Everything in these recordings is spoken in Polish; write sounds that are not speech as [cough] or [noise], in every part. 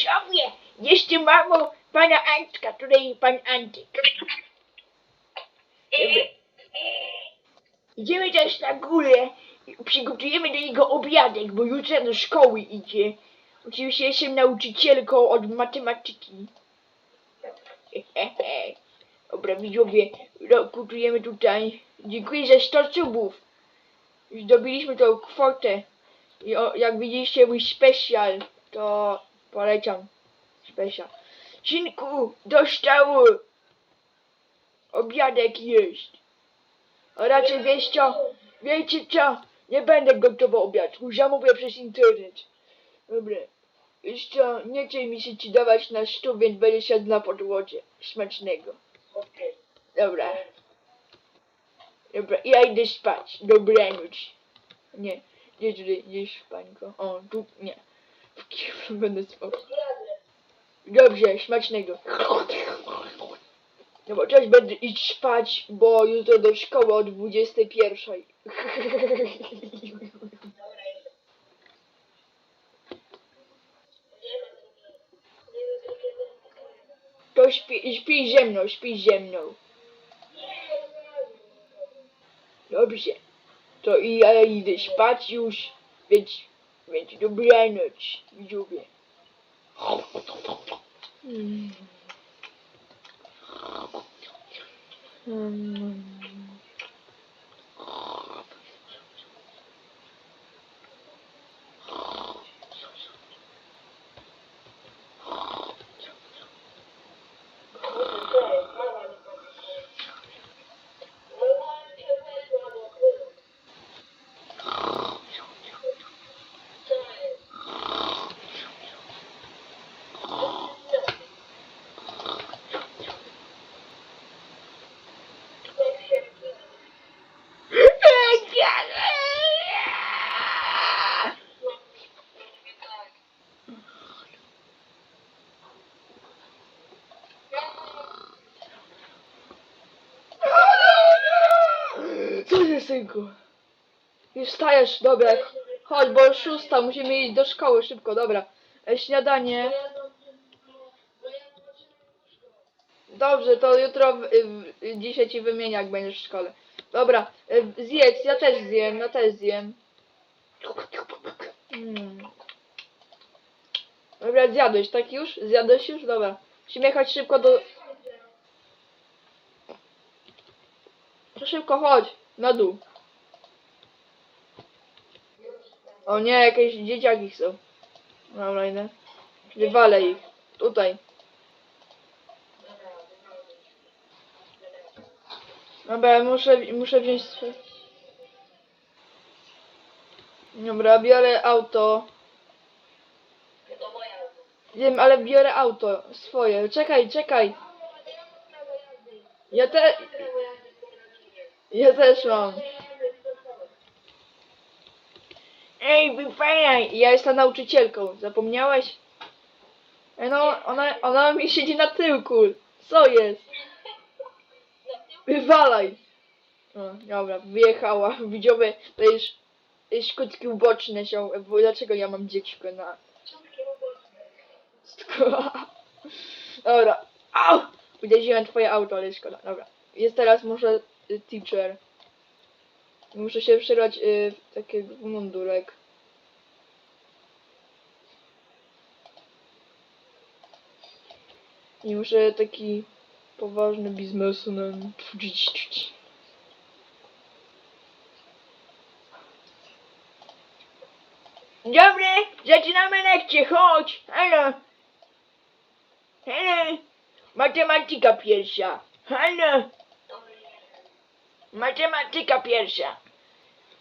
widzowie, jestem mamą pana Antka, tutaj pan Antek. Idziemy teraz na górę i przygotujemy do niego obiadek, bo jutro do szkoły idzie. Oczywiście jestem nauczycielką od matematyki. [laughs] Dobra, widzowie, gotujemy tutaj. Dziękuję za 100 subów. Już dobiliśmy tą kwotę. I o, jak widzieliście mój specjal, to polecam. Specjal. Synku, dostał obiadek jest. A raczej wiesz co, wiecie co, nie będę gotował obiadku, zamówię przez internet. Dobra. Wiesz co, nie chce mi się ci dawać na stół, więc będę siadł na podłodze. Smacznego. Okej. Dobra. Dobra, ja idę spać. Dobranoc. Nie, nie tutaj, nie spańko. O, tu, nie. Będę spał. Dobrze, smacznego. No bo teraz będę iść spać, bo jutro do szkoły o 21. [laughs] To śpi, śpi ze mną, śpi ze mną. Dobrze. To i ja idę spać już, więc, więc dobranoc, widzowie. Mm. Mm. Co synku? Już stajesz, dobra. Chodź, bo już szósta, musimy iść do szkoły szybko, dobra. E, śniadanie. Dobrze, to jutro, dzisiaj ci wymienię, jak będziesz w szkole. Dobra, e, zjedz, ja też zjem, ja też zjem. Mm. Dobra, zjadłeś, tak już? Zjadłeś już? Dobra. Musimy jechać szybko do... To szybko chodź, na dół. O nie, jakieś dzieciaki są. Dobra, idę. Wywalę ich. Tutaj. Dobra, muszę, muszę wziąć. Dobra, biorę auto. Wiem, ale biorę auto swoje. Czekaj, czekaj. Ja te... Ja też mam. Ej, wypajaj! Ja jestem nauczycielką, zapomniałeś? Ej, no, ona, ona mi siedzi na tyłku. Co jest? Wywalaj! O, dobra, wyjechała. Widzowie, to jest, jest szkutki uboczne są. Bo Dlaczego ja mam dziecko na... Dobra. Au! Uderzyłem twoje auto, ale szkoda. Dobra. Jest teraz y, teacher. Muszę się przebrać y, w taki mundurek. I muszę taki poważny biznesmen. Dobry, zaczynamy lekcję, chodź! Halo! Halo! Matematyka pierwsza. Halo! Matematyka pierwsza.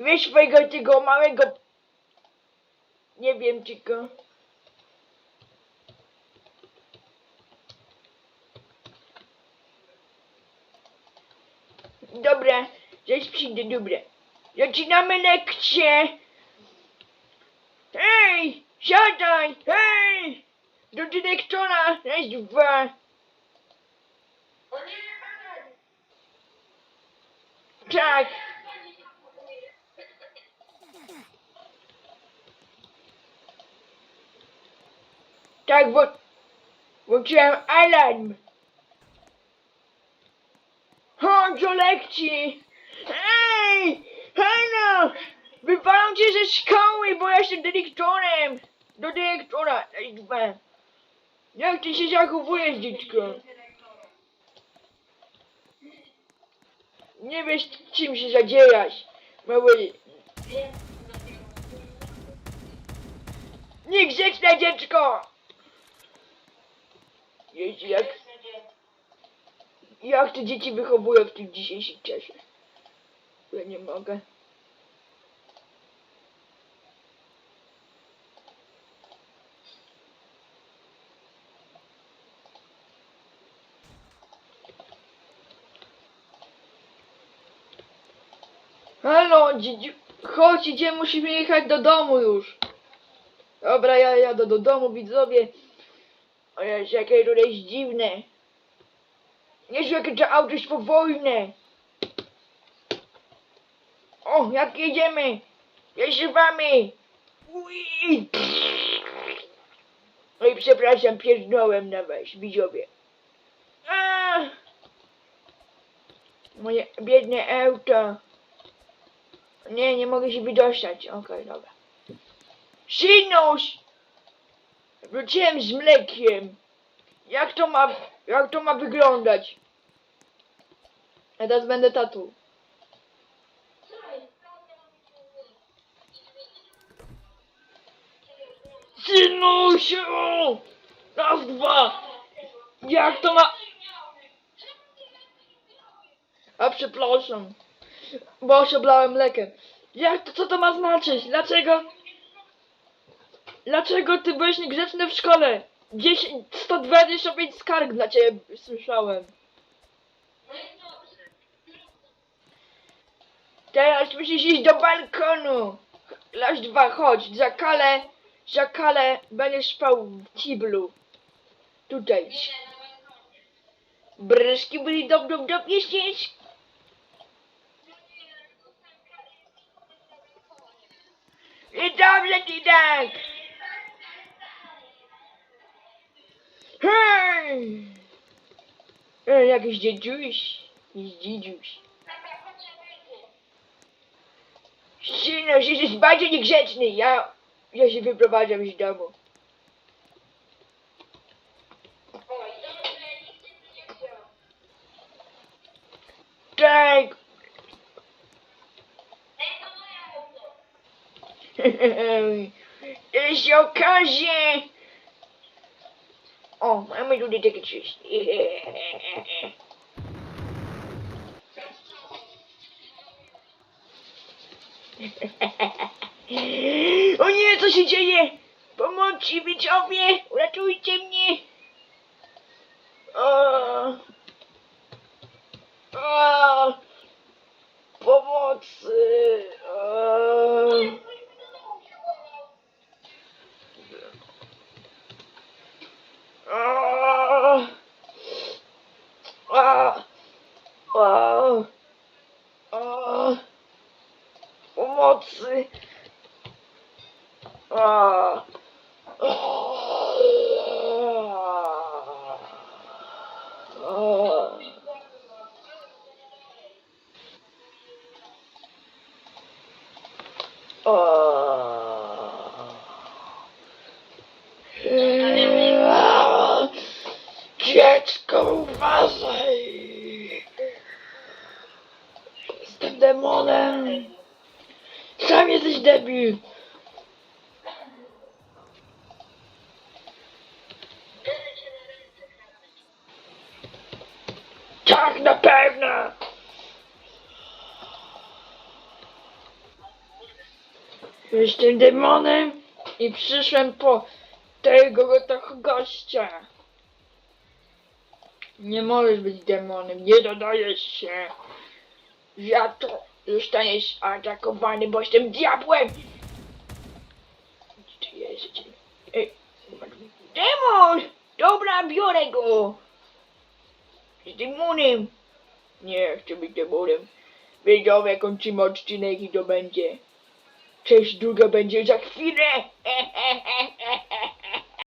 Wiesz swojego tego małego... Nie wiem tylko. Dobra, zaraz przyjdę, dobra. Zaczynamy lekcję. Hej! Siadaj! Hej! Do dyrektora! Raz, dwa. Tak. Tak, bo włączyłem alarm. Chodź do lekcji. Ej! Hanna! Wywalam cię ze szkoły, bo jestem dyrektorem. Do dyrektora. Jak ty się zachowujesz, dziecko? Nie wiesz, czym się zadzierasz. Mały... Niegrzeczne dziecko! Jezu, jak... Jak te dzieci wychowują w tym dzisiejszym czasie? Ja nie mogę. Halo, chodź, idziemy, musimy jechać do domu już. Dobra, ja jadę do domu, widzowie. O jakie tutaj jest dziwne. Jezu, jakie to auto jest powolne. O, jak jedziemy. Jeżdżamy. Ui. Oj, przepraszam, pierdnąłem na was, widzowie. Moje biedne auto. Nie, nie mogę się wydostać. Okej, dobra. Synuś! Wróciłem z mlekiem. Jak to ma, jak to ma wyglądać? Ja teraz będę tatu. Synusiu! Raz, dwa! Jak to ma... A przepraszam. Bo się oblałem mlekiem. Jak to, co to ma znaczyć? Dlaczego? Dlaczego ty byłeś niegrzeczny w szkole? 10, 125 skarg dla ciebie słyszałem. Teraz musisz iść do balkonu. Laś dwa, chodź. Za kalę, za kalę będziesz spał w ciblu. Tutaj. Bryszki byli dob, dob, dob, jest, jest. I dobrze ci tak. E, jakiś dziedziuś. Jakiś dziedziuś. Syno, jesteś bardzo niegrzeczny. Ja, ja się wyprowadzam z domu. Tak. To [laughs] się okaże. O, mamy tutaj takie coś. [laughs] O nie, co się dzieje? Pomocy, widzowie! Uratujcie mnie! O, o, pomocy! Demonem! Sam jesteś debil! Tak, na pewno! Jestem demonem i przyszłem po tego gościa. Nie możesz być demonem, nie dodajesz się. Ja to zostaniesz atakowany, bo jestem diabłem. Gdzie jest? Ej, demon! Dobra, biorę go. Z demonem. Nie chcę być demonem. Wiedziałem, kończymy odcinek i to będzie. Cześć, druga będzie za chwilę. [laughs]